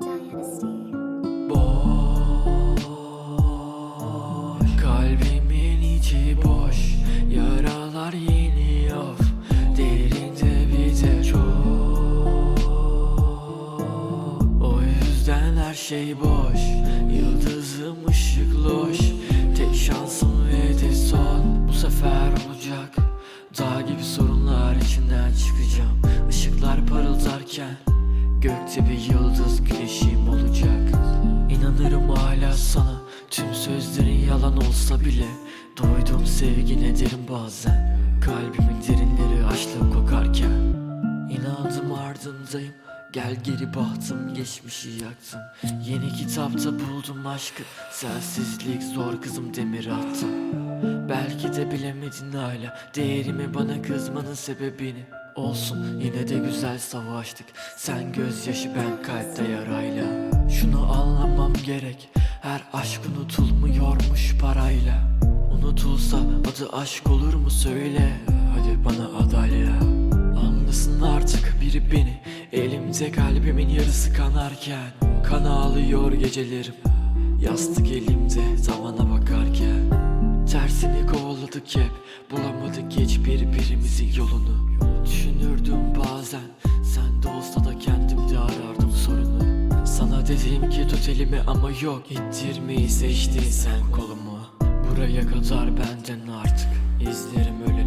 Dynasty. Şey boş Yıldızım ışık loş. Tek şansım ve de son Bu sefer olacak. Dağ gibi sorunlar içinden çıkacağım. Işıklar parıldarken Gökte bir yıldız güneşim olacak. İnanırım hala sana. Tüm sözlerin yalan olsa bile Doydum sevgine derim bazen? Kalbimin derinleri Gel geri bahtım geçmişi yaktım. Yeni kitapta buldum aşkı. Sensizlik zor kızım demir attım. Belki de bilemedin hala. Değerimi bana kızmanın sebebini. Olsun yine de güzel savaştık. Sen gözyaşı ben kalpte yarayla. Şunu anlamam gerek. Her aşk unutulmuyormuş parayla. Unutulsa adı aşk olur mu söyle. Hadi bana adalya Anlasın artık biri beni Elimde kalbimin yarısı kanarken Kan ağlıyor gecelerim. Yastık elimde tavana bakarken. Tersini kovaladık hep Bulamadık hiç birbirimizin yolunu. Düşünürdüm bazen Sen de olsa da kendimde arardım sorunu. Sana dedim ki tut elimi ama yok İttirmeyi seçtin sen kolumu. Buraya kadar benden artık İzlerime